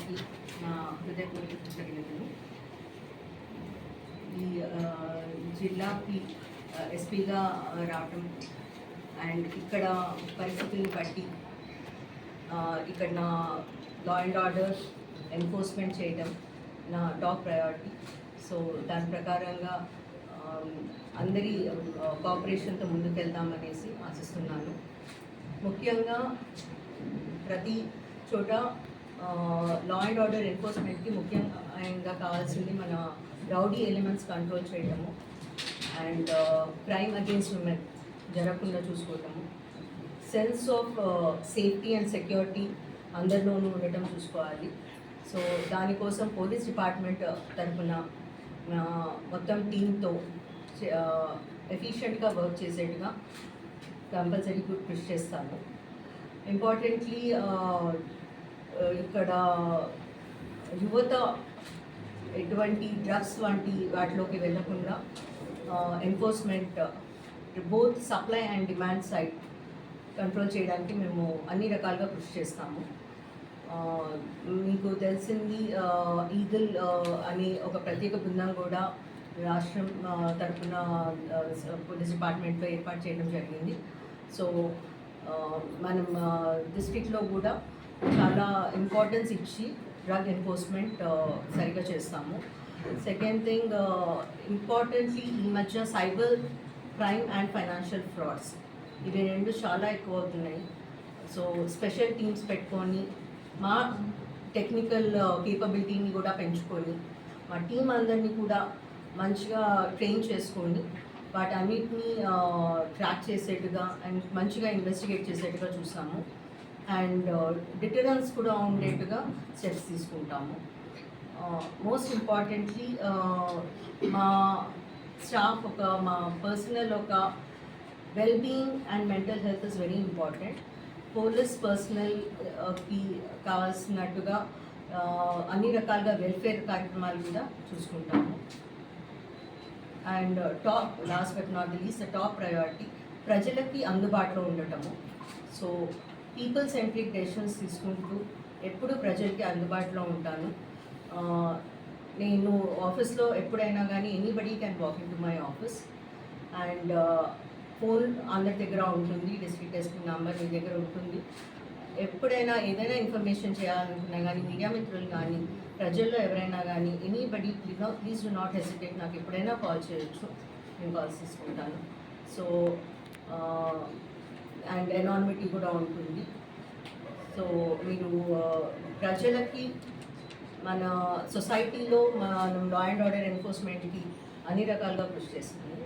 DGP నా హృదయపూర్వక కృతజ్ఞతలు. ఈ జిల్లాకి ఎస్పీగా రావటం అండ్ ఇక్కడ పరిస్థితులను బట్టి ఇక్కడ నా లా అండ్ ఆర్డర్ ఎన్ఫోర్స్మెంట్ చేయడం నా టాప్ ప్రయారిటీ సో దాని ప్రకారంగా అందరి కోఆపరేషన్తో ముందుకెళ్దామనేసి ఆశిస్తున్నాను. ముఖ్యంగా ప్రతి చోట లా అండ్ ఆర్డర్ ఎన్ఫోర్స్మెంట్కి ముఖ్యంగా కావాల్సింది మన రౌడీ ఎలిమెంట్స్ కంట్రోల్ చేయడము. అండ్ క్రైమ్ అగేన్స్ట్ ఉమెన్ జరగకుండా చూసుకోవటము sense of safety and security అందరిలోనూ ఉండటం చూసుకోవాలి. సో దానికోసం పోలీస్ డిపార్ట్మెంట్ తరఫున మొత్తం టీంతో ఎఫిషియెంట్గా వర్క్ చేసేట్టుగా కంపల్సరీ కృషి చేస్తాను ఇంపార్టెంట్లీ ఇక్కడ యువత ఎటువంటి డ్రగ్స్ వంటి వాటిలోకి వెళ్ళకుండా enforcement both supply and demand side control చేయడానికి మేము అన్ని రకాలుగా కృషి చేస్తాము. మీకు తెలిసింది ఈగల్ అనే ఒక ప్రత్యేక బృందం కూడా రాష్ట్రం తరఫున తరపున పోలీస్ డిపార్ట్మెంట్లో ఏర్పాటు చేయడం జరిగింది. సో మనం డిస్టిక్లో కూడా చాలా ఇంపార్టెన్స్ ఇచ్చి డ్రగ్ ఎన్ఫోర్స్మెంట్ సరిగా చేస్తాము. సెకండ్ థింగ్ ఇంపార్టెంట్లీ ఈ మధ్య cyber crime and financial frauds ఇవి రెండు చాలా ఎక్కువ అవుతున్నాయి. సో స్పెషల్ టీమ్స్ పెట్టుకొని మా టెక్నికల్ కేపబిలిటీని uh, కూడా పెంచుకొని మా టీం అందరినీ కూడా మంచిగా ట్రైన్ చేసుకొని వాటన్నిటిని ట్రాక్ uh, చేసేట్టుగా అండ్ మంచిగా ఇన్వెస్టిగేట్ చేసేట్టుగా చూస్తాము అండ్ uh, డిటరెన్స్ కూడా ఉండేట్టుగా స్టెప్స్ తీసుకుంటాము. Uh, మోస్ట్ ఇంపార్టెంట్లీ uh, మా స్టాఫ్ ఒక మా పర్సనల్ ఒక wellbeing and mental health is very important police పర్సనల్కి కావాల్సినట్టుగా అన్ని రకాలుగా వెల్ఫేర్ కార్యక్రమాలు కూడా చూసుకుంటాము. And top last but not least top priority ప్రజలకి అందుబాటులో ఉండటము. సో పీపుల్ సెంట్రిక్ డెసిషన్స్ తీసుకుంటూ ఎప్పుడు ప్రజలకి అందుబాటులో ఉంటాను. నేను ఆఫీస్లో ఎప్పుడైనా కానీ anybody can walk in to my office and phone అందరి దగ్గర ఉంటుంది డిస్ట్రిక్ట్ ఎస్పీ నెంబర్ మీ దగ్గర ఉంటుంది. ఎప్పుడైనా ఏదైనా ఇన్ఫర్మేషన్ చేయాలనుకున్నా కానీ మీడియా మిత్రులు కానీ ప్రజల్లో ఎవరైనా కానీ anybody please please do not hesitate నాకు ఎప్పుడైనా కాల్ చేయొచ్చు. నేను కాల్స్ తీసుకుంటాను. సో అండ్ ఎనానిమిటీ కూడా ఉంటుంది. సో మీరు ప్రజలకి మన సొసైటీలో మనం లా అండ్ ఆర్డర్ ఎన్ఫోర్స్మెంట్కి అన్ని రకాలుగా కృషి చేస్తుంది